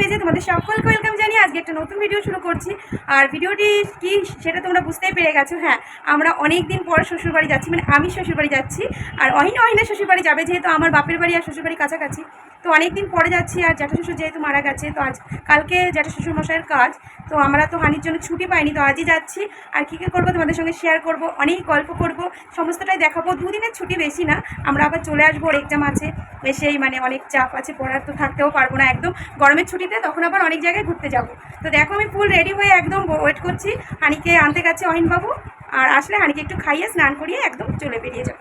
পেজে তোমাদের সকলকে ওয়েলকাম জানিয়ে আজকে একটা নতুন ভিডিও শুরু করছি। আর ভিডিওটি কি সেটা তোমরা বুঝতেই পেরে গেছো হ্যাঁ আমরা অনেক দিন পর শ্বশুরবাড়ি যাচ্ছি মানে আমি শ্বশুরবাড়ি যাচ্ছি, আর অহিন অহিনা শ্বশুরবাড়ি যাবে যেহেতু আমার বাপের বাড়ি আর শ্বশুরবাড়ি কাছাকাছি। তো অনেক দিন পরে যাচ্ছি আর জ্যাঠা শ্বশুর যেহেতু মারা গেছে, তো আজ কালকে জ্যাঠা শ্বশুর মশাইয়ের কাজ, তো আমরা তো হানির জন্য ছুটি পাইনি, তো আজই যাচ্ছি। আর কী কী করব তোমাদের সঙ্গে শেয়ার করব, অনেক গল্প করব, সমস্তটাই দেখাবো। দুদিনের ছুটি বেশি না, আমরা আবার চলে আসব, ওর এক্সাম আছে, এসেই মানে অনেক চাপ আছে, পড়ার তো থাকতেও পারব না একদম। গরমের ছুটিতে তখন আবার অনেক জায়গায় ঘুরতে যাব। তো দেখো আমি ফুল রেডি হয়ে একদম ওয়েট করছি, হানিকে আনতে গেছে অহিনবাবু, আর আসলে হানিকে একটু খাইয়ে স্নান করিয়ে একদম চলে বেরিয়ে যাব।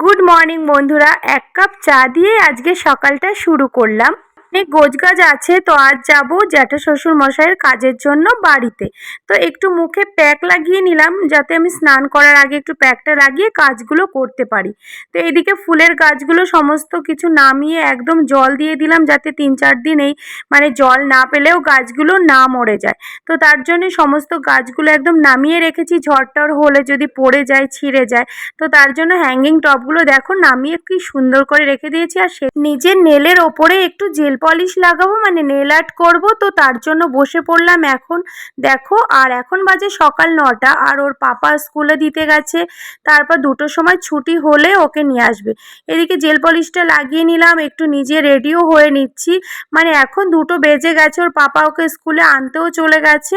গুড মর্নিং বন্ধুরা। এক কাপ চা দিয়ে আজকে সকালটা শুরু করলাম। অনেক গোজগাজ আছে, তো আজ যাব জ্যাঠা শ্বশুর মশাইয়ের কাজের জন্য বাড়িতে। তো একটু মুখে প্যাক লাগিয়ে নিলাম, যাতে আমি স্নান করার আগে একটু প্যাকটা লাগিয়ে কাজগুলো করতে পারি। তো এদিকে ফুলের গাছগুলো সমস্ত কিছু নামিয়ে একদম জল দিয়ে দিলাম, যাতে তিন চার দিন এই মানে জল না পেলেও গাছগুলো না মরে যায়। তো তার জন্য সমস্ত গাছগুলো একদম নামিয়ে রেখেছি ঝড় টড় হলে যদি পড়ে যায়, ছিঁড়ে যায়। তো তার জন্য হ্যাঙ্গিং টপগুলো দেখো, নামিয়ে কি সুন্দর করে রেখে দিয়েছি। আর সে নিজের নেলের ওপরে একটু জেল পলিশ লাগাবো মানে নেল আর্ট করব, তো তার জন্য বসে পড়লাম এখন। দেখো, আর এখন বাজে সকাল নটা, আর ওর পাপা স্কুলে দিতে গেছে। তারপর দুটোর সময় ছুটি হলে ওকে নিয়ে আসবে। এদিকে জেল পলিশটা লাগিয়ে নিলাম, একটু নিজে রেডিও হয়ে নিচ্ছি। মানে এখন দুটো বেজে গেছে, ওর পাপা ওকে স্কুলে আনতেও চলে গেছে।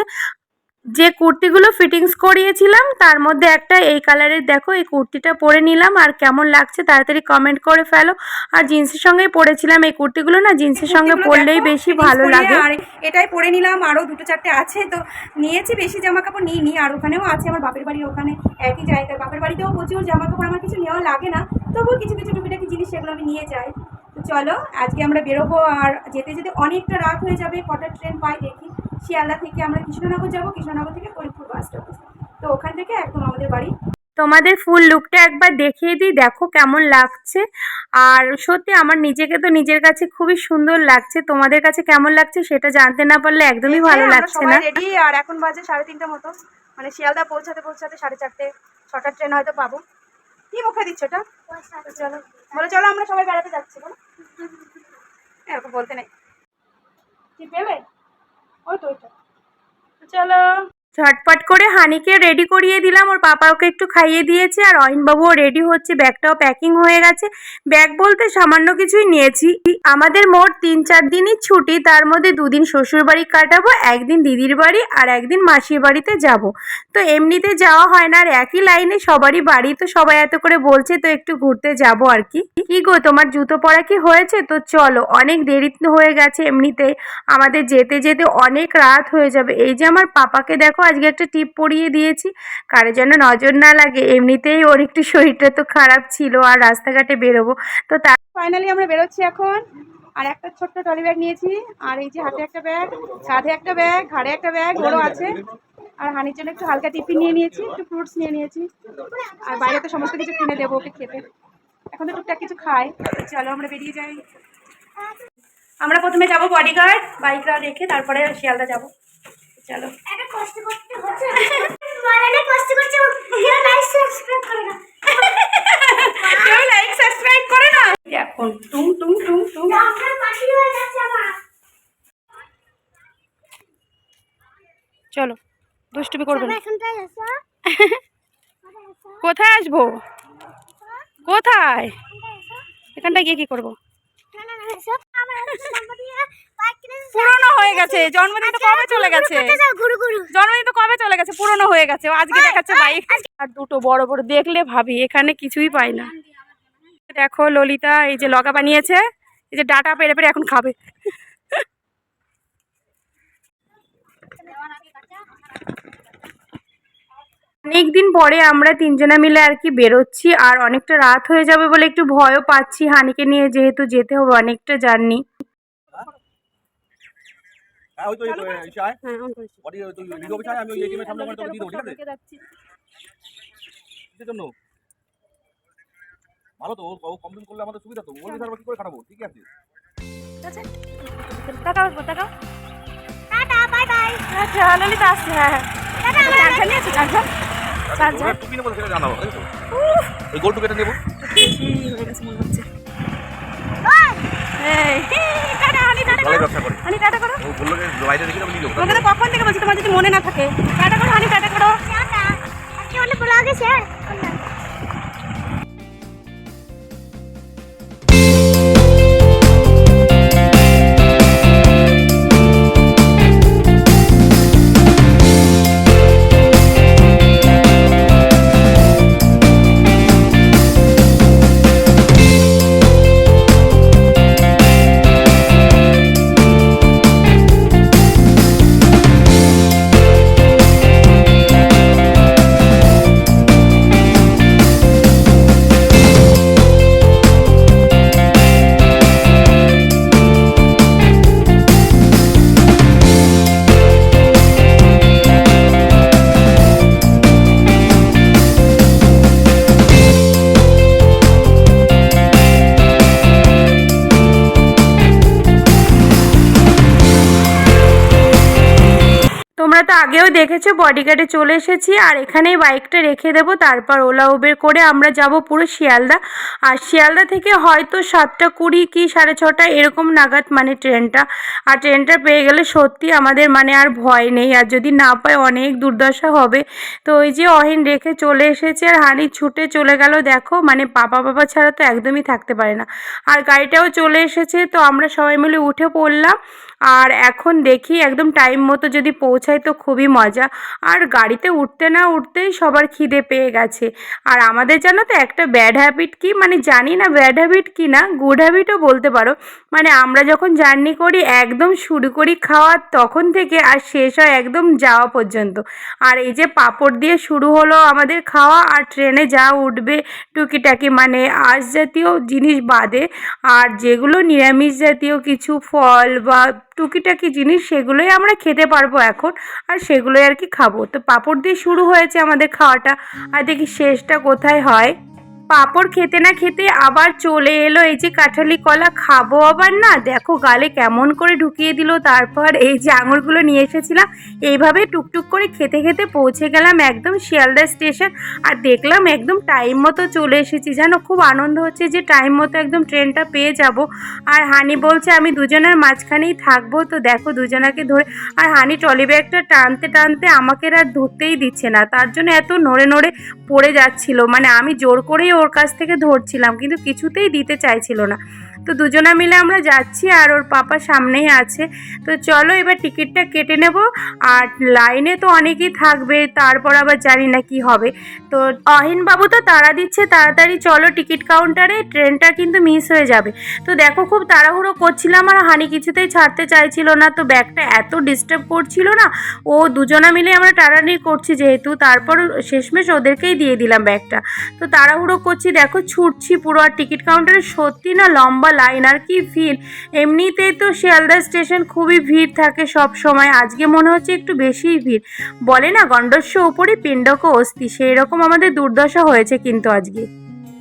যে কুর্তিগুলো ফিটিংস করিয়েছিলাম তার মধ্যে একটা এই কালারের দেখো এই কুর্তিটা পরে নিলাম আর কেমন লাগছে তাড়াতাড়ি কমেন্ট করে ফেলো। আর জিন্সের সঙ্গেই পরেছিলাম এই কুর্তিগুলো না জিন্সের সঙ্গে পরলেই বেশি ভালো লাগে। আর এটাই পরে নিলাম আরও দুটো চারটে আছে তো নিয়েছি বেশি জামা কাপড় নিইনি আর ওখানেও আছে আমার বাপের বাড়ির ওখানে একই জায়গায়। বাপের বাড়িতেও প্রচুর জামা কাপড় আমার কিছু নেওয়া লাগে না তবুও কিছু কিছু টুকিটাকি জিনিস সেগুলো আমি নিয়ে যাই। তো চলো আজকে আমরা বেরোবো আর যেতে যেতে অনেকটা রাত হয়ে যাবে কটা ট্রেন পাই দেখি। শিয়ালদা থেকে আমরা কৃষ্ণনগর যাব কৃষ্ণনগর থেকে ফরিদপুর বাস তো ওখান থেকে একদম আমাদের বাড়ি। তোমাদের ফুল লুকটা একবার দেখিয়ে দিই দেখো কেমন লাগছে। আর সত্যি আমার নিজেকে তো নিজের কাছে খুবই সুন্দর লাগছে। তোমাদের কাছে কেমন লাগছে সেটা জানতে না পারলে একদমই ভালো লাগছে না। রেডি আর এখন বাজে সাড়ে তিনটে মতো। মানে শিয়ালদা পৌঁছাতে পৌঁছাতে সাড়ে চারটে ছটার ট্রেন হয়তো পাবো। কি মুখে দিচ্ছ এটা? তো চলো। বলে চলো আমরা সবাই বেড়াতে যাচ্ছি বলো। এরকম বলতে নেই। কি পেলে? ওই তো ওইটা চলো। ঝটপট করে হানিকে রেডি করিয়ে দিলাম। ওর পাপা ওকে একটু খাইয়ে দিয়েছে আর অয়নবাবুও রেডি হচ্ছে। ব্যাগটাও প্যাকিং হয়ে গেছে। ব্যাগ বলতে সামান্য কিছুই নিয়েছি। আমাদের মোট তিন চার দিনই ছুটি। তার মধ্যে দুদিন শ্বশুর বাড়ি কাটাবো, একদিন দিদির বাড়ি আর একদিন মাসির বাড়িতে যাব। তো এমনিতে যাওয়া হয় না আর একই লাইনে সবারই বাড়ি। তো সবাই এত করে বলছে, তো একটু ঘুরতে যাব আর কি। কি গো, তোমার জুতো পরা কি হয়েছে? তো চলো, অনেক দেরি হয়ে গেছে এমনিতে। আমাদের যেতে যেতে অনেক রাত হয়ে যাবে। এই যে আমার পাপাকে দেখো আজকে একটা টিপ পরিয়ে দিয়েছি। কারও যেন নজর না লাগে, এমনিতেই ওর একটু শরীরটা তো খারাপ ছিল আর রাস্তাঘাটে বেরোবো। তো তার ফাইনালি আমরা বেরোচ্ছি এখন। আর একটা ছোট্ট টলি ব্যাগ নিয়েছি। আর এই যে হাতে একটা ব্যাগ কাঁধে একটা ব্যাগ, ঘাড়ে একটা ব্যাগ বড় আছে। আর হানির জন্য একটু হালকা টিফিন নিয়ে নিয়েছি, একটু ফ্রুটস নিয়ে নিয়েছি। আর বাইরে তো সমস্ত কিছু কিনে দেবো ওকে খেতে। এখন তো টুকটাক কিছু খাই। চলো আমরা বেরিয়ে যাই। আমরা প্রথমে যাব বডিগার্ড বাইকটা রেখে তারপরে শিয়ালদা যাব। চলো। কষ্ট করতে হচ্ছে। মানে কষ্ট করছে লাইক সাবস্ক্রাইব করে না। কেউ লাইক সাবস্ক্রাইব করে না। এখন টুম টুম টুম টুম আপনার পাখি হয়ে যাচ্ছে আমার। চলো দুষ্টুমি করবে না। কোথায় আসব? কোথায়? এখানটায় গিয়ে কি করব? পুরনো হয়ে গেছে। জন্মদিন তো কবে চলে গেছে? জন্মদিন তো কবে চলে গেছে? পুরনো হয়ে গেছে। আজকে দেখাচ্ছে বাইক আর দুটো বড় বড় দেখলে ভাবি এখানে কিছুই পাই না। দেখো ললিতা এই যে লগা বানিয়েছে এই যে ডাটা পেরে পেরে এখন খাবে। অনেকদিন পরে আমরা তিনজনা মিলে আর কি বেরোচ্ছি আর অনেকটা রাত হয়ে যাবে বলে একটু ভয়ও পাচ্ছি হানিকে নিয়ে যেহেতু যেতে হবে অনেকটা জার্নি। হ্যাঁ ওই তো ইশায় বডি তুই ভিডিও বিছায় আমি ওই এটিএমের সামনে ওখানে তোকে দিয়ে দেবো ঠিক আছে? কিসের জন্য ভালো তো ও কমপ্লেন করলে আমাদের সুবিধা তো বলবি স্যার কি করে খাটাবো ঠিক আছে? তাকাও তাকাও। Tata bye bye. আচ্ছা ললিতা আসছে হ্যাঁ হ্যাঁ। নেব সেটা জানাব ওই গোল টুপিটা নেব। মনে হচ্ছে। এই, ভালোই ব্যবসা করে। হানি টাটা করো। ও বলল যে বাইরে দেখি আমি নিয়ে তোমাকে কখন থেকে বলছি তোমার যদি মনে না থাকে? টাটা করো হানি টাটা করো। টাটা আজকে অনেক ব্লগে শেয়ার আগেও দেখেছ বডিগার্ডে চলে এসেছি আর এখানেই বাইকটা রেখে দেবো, তারপর ওলা উবের করে আমরা যাব পুরো শিয়ালদা। আর শিয়ালদা থেকে হয়তো সাতটা কুড়ি কি সাড়ে ছটা এরকম নাগাদ মানে ট্রেনটা। আর ট্রেনটা পেয়ে গেলে সত্যি আমাদের মানে আর ভয় নেই, আর যদি না পায় অনেক দুর্দশা হবে। তো ওই যে অহিন রেখে চলে এসেছে আর হানি ছুটে চলে গেল, দেখো মানে পাপা বাবা ছাড়া তো একদমই থাকতে পারে না। আর গাড়িটাও চলে এসেছে, তো আমরা সবাই মিলে উঠে পড়লাম। আর এখন দেখি একদম টাইম মতো যদি পৌঁছায় তো খুবই মজা। আর গাড়িতে উঠতে না উঠতেই সবার খিদে পেয়ে গেছে। আর আমাদের জানো তো একটা ব্যাড হ্যাবিট কি? মানে জানি না ব্যাড হ্যাবিট কি না? গুড হ্যাবিটও বলতে পারো। মানে আমরা যখন জার্নি করি, একদম শুরু করি খাওয়া, তখন থেকে আর শেষ হয় একদম যাওয়া পর্যন্ত। আর এই যে পাঁপড় দিয়ে শুরু হলো আমাদের খাওয়া, আর ট্রেনে যা উঠবে টুকিটাকি মানে আঁশ জাতীয় জিনিস বাদে, আর যেগুলো নিরামিষ জাতীয় কিছু ফল বা টুকিটাকি জিনিস সেগুলোই আমরা খেতে পারব এখন, আর সেগুলোই আর কি খাব। তো পাঁপড় দিয়ে শুরু হয়েছে আমাদের খাওয়াটা। আর দেখি শেষটা কোথায় হয়। পাঁপড় খেতে না খেতে আবার চলে এলো। এই যে কাঁঠালি কলা খাব আবার না? দেখো গালে কেমন করে ঢুকিয়ে দিল। তারপর এই যে আঙুরগুলো নিয়ে এসেছিলাম, এইভাবে টুকটুক করে খেতে খেতে পৌঁছে গেলাম একদম শিয়ালদা স্টেশন। আর দেখলাম একদম টাইম মতো চলে এসেছি। জানো, খুব আনন্দ হচ্ছে যে টাইম মতো একদম ট্রেনটা পেয়ে যাব। আর হানি বলছে, আমি দুজনের মাঝখানেই থাকব। তো দেখো দুজনাকে ধরে, আর হানি ট্রলি ব্যাগটা টানতে টানতে আমাকে আর ধরতেই দিচ্ছে না। তার জন্য এত নড়ে নড়ে পড়ে যাচ্ছিল। মানে আমি জোর করেই ওর কাছ থেকে ধরছিলাম কিন্তু কিছুতেই দিতে চাইছিল না। তো দুজনা মিলে আমরা যাচ্ছি আর ওর পাপা সামনেই আছে। তো চলো এবার টিকিটটা কেটে নেব। আর লাইনে তো অনেকেই থাকবে, তারপর আবার জানি না কি হবে। তো অহিন বাবু তো তাড়া দিচ্ছে, তাড়াতাড়ি চলো টিকিট কাউন্টারে, ট্রেনটা কিন্তু মিস হয়ে যাবে। তো দেখো খুব তাড়াহুড়ো করছিলাম আর হানি কিছুতেই ছাড়তে চাইছিল না। তো ব্যাগটা এত ডিস্টার্ব করছিল না, ও দুজনা মিলে আমরা টানাটানি করছি যেহেতু তারপর শেষমেশ ওদেরকেই দিয়ে দিলাম ব্যাগটা। তো তাড়াহুড়ো করছি, দেখো ছুটছি পুরো আর টিকিট কাউন্টারে। সত্যি না লম্বা লাইন আর কি ভিড়? এমনিতেই তো শিয়ালদা স্টেশন খুবই ভিড় থাকে সব সময়, আজকে মনে হচ্ছে একটু বেশিই ভিড়। বলে না গণ্ডস্য উপরে পিণ্ডক অস্থি সেই রকম আমাদের দুর্দশা হয়েছে কিন্তু আজকে।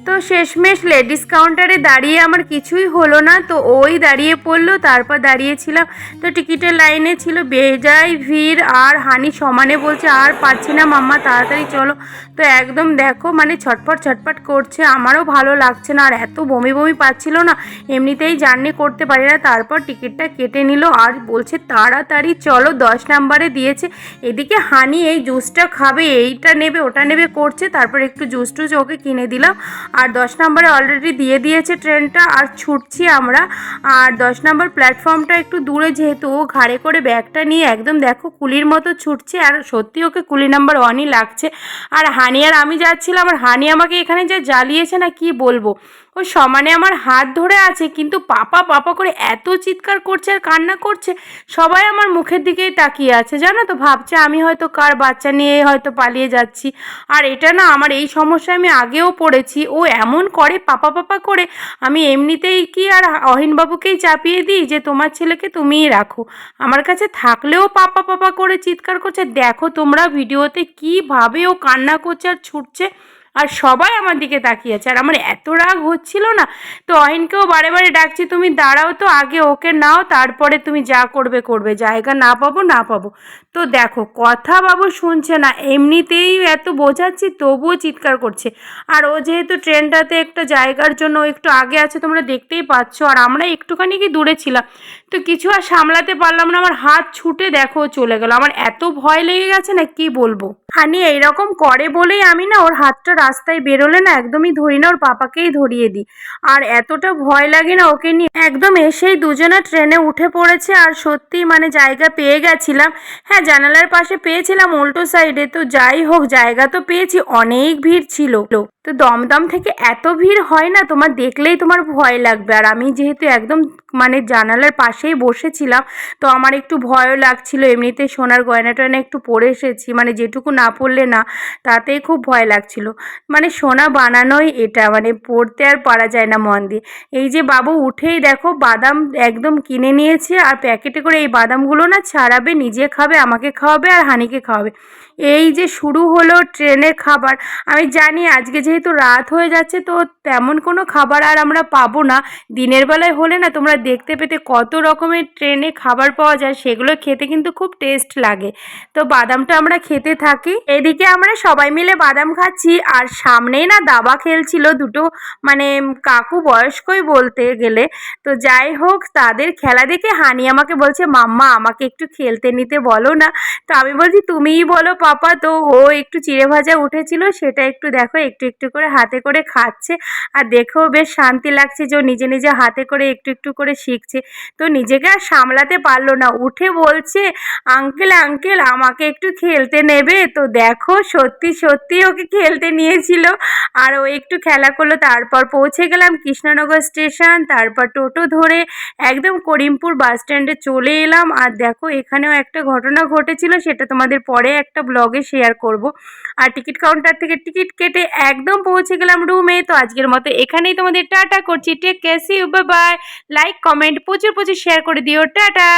তো শেষমেশ লেডিস কাউন্টারে দাঁড়িয়ে আমার কিছুই হলো না। তো ওই দাঁড়িয়ে পড়ল, তারপর দাঁড়িয়েছিলাম। তো টিকিটের লাইনে ছিল বেজায় ভিড়, আর হানি সমানে বলছে, আর পাচ্ছি না মাম্মা, তাড়াতাড়ি চলো। তো একদম দেখো মানে ছটপট ছটপট করছে, আমারও ভালো লাগছে না, আর এত বমি বমি পাচ্ছিল না, এমনিতেই জার্নি করতে পারি না। তারপর টিকিটটা কেটে নিল, আর বলছে, তাড়াতাড়ি চলো, দশ নাম্বারে দিয়েছে। এদিকে হানি, এই জুসটা খাবে, এইটা নেবে, ওটা নেবে, করছে। তারপর একটু জুস টুস ওকে কিনে দিলাম। আর দশ নম্বরে অলরেডি দিয়ে দিয়েছে ট্রেনটা আর ছুটছি আমরা। আর দশ নম্বর প্ল্যাটফর্মটা একটু দূরে যেহেতু, ও ঘাড়ে করে ব্যাগটা নিয়ে একদম দেখো কুলির মতো ছুটছে, আর সত্যি ওকে কুলি নাম্বার ওয়ানই লাগছে। আর হানি আর আমি যাচ্ছিলাম, আর হানি আমাকে এখানে যা জ্বালিয়েছে না কি বলব? ও সমানে আমার হাত ধরে আছে, কিন্তু পাপা পাপা করে এত চিৎকার করছে আর কান্না করছে, সবাই আমার মুখের দিকেই তাকিয়ে আছে, জানো তো? ভাবছে আমি হয়তো কার বাচ্চা নিয়ে হয়তো পালিয়ে যাচ্ছি। আর এটা না, আমার এই সমস্যায় আমি আগেও পড়েছি। ও এমন করে পাপা পাপা করে, আমি এমনিতেই কি আর অহিনবাবুকেই চাপিয়ে দিই যে তোমার ছেলেকে তুমিই রাখো। আমার কাছে থাকলেও পাপা পাপা করে চিৎকার করছে। দেখো তোমরা ভিডিওতে কীভাবে ও কান্না করছে আর ছুটছে। আর সবাই আমার দিকে তাকিয়ে আছে আর আমার এত রাগ হচ্ছিল না। তো অহিনকেও বারে বারে ডাকছি, তুমি দাঁড়াও তো, আগে ওকে নাও, তারপরে তুমি যা করবে করবে। জায়গা না পাবো না পাবো। তো দেখো, কথা বাবু শুনছে না, এমনিতেই এত বোঝাচ্ছি, তবুও চিৎকার করছে। আর ও যেহেতু ট্রেনটাতে একটা জায়গার জন্য একটু আগে আছে, তোমরা দেখতেই পাচ্ছ, আর আমরা একটুখানি কি দূরে ছিলাম। তো কিছু আর সামলাতে পারলাম না, আমার হাত ছুটে দেখো চলে গেল। আমার এত ভয় লেগে গেছে না, কি বলব? হানি, এইরকম করে বলেই আমি না, ওর হাতটা রাস্তায় বেরোলে না, একদমই ধরি না, ওর পাপাকেই ধরিয়ে দিই। আর এতটা ভয় লাগে না ওকে নিয়ে, একদম এসেই দুজনে ট্রেনে উঠে পড়েছে, আর সত্যি মানে জায়গা পেয়ে গেছিলাম। হ্যাঁ জানালার পাশে পেয়েছিলাম উল্টো সাইডে। তো যাই হোক, জায়গা তো পেয়েছি, অনেক ভিড় ছিল। তো দমদম থেকে এত ভিড় হয় না, তোমার দেখলেই তোমার ভয় লাগবে। আর আমি যেহেতু একদম মানে জানালার পাশেই বসেছিলাম, তো আমার একটু ভয়ও লাগছিল। এমনিতে সোনার গয়না টয়না একটু পরে এসেছি মানে যেটুকু না পরলে না, তাতেই খুব ভয় লাগছিল। মানে সোনা বানানোই এটা মানে পড়তে আর পারা যায় না মন দিয়ে। এই যে বাবু, উঠেই দেখো, বাদাম একদম কিনে নিয়েছে, আর প্যাকেটে করে এই বাদামগুলো না ছাড়াবে, নিজে খাবে, আমাকে খাওয়াবে আর হানিকে খাওয়াবে। এই যে শুরু হলো ট্রেনের খাবার, আমি জানি আজকে যেহেতু রাত হয়ে যাচ্ছে, তো তেমন কোনো খাবার আর আমরা পাবো না। দিনের বেলায় হলে না তোমরা দেখতে পেতে কত রকমের ট্রেনে খাবার পাওয়া যায়, সেগুলো খেতে কিন্তু খুব টেস্ট লাগে। তো বাদামটা আমরা খেতে থাকি। এদিকে আমরা সবাই মিলে বাদাম খাচ্ছি, আর সামনেই না দাবা খেলছিল দুটো মানে কাকু বয়স্কই বলতে গেলে। তো যাই হোক, তাদের খেলা দেখে হানি আমাকে বলছে, মাম্মা, আমাকে একটু খেলতে নিতে বলো না। তো আমি বলছি, তুমিই বলো পাপা তো ও একটু চিড়ে ভাজা উঠেছিল, সেটা একটু দেখো, একটু একটু করে হাতে করে খাচ্ছে। আর দেখেও বেশ শান্তি লাগছে যে নিজে নিজে হাতে করে একটু একটু করে শিখছে। তো নিজেকে আর সামলাতে পারল না। উঠে বলছে, আঙ্কেল আঙ্কেল, আমাকে একটু খেলতে নেবে? তো দেখো, সত্যি সত্যি ওকে খেলতে নিয়েছিল। আর ও একটু খেলা করল, তারপর পৌঁছে গেলাম কৃষ্ণনগর স্টেশন, তারপর টোটো ধরে একদম করিমপুর বাস স্ট্যান্ডে চলে এলাম। আর দেখো, এখানেও একটা ঘটনা ঘটেছিল, সেটা তোমাদের পরে একটা ব্লগে শেয়ার করব। আর টিকিট কাউন্টার থেকে টিকিট কেটে একদম পৌঁছে গেলাম রুমে তো আজকের মতো এখানেই তোমাদের টাটা করছি। Take care bye like comment প্রচুর প্রচুর শেয়ার করে দিও। টাটা!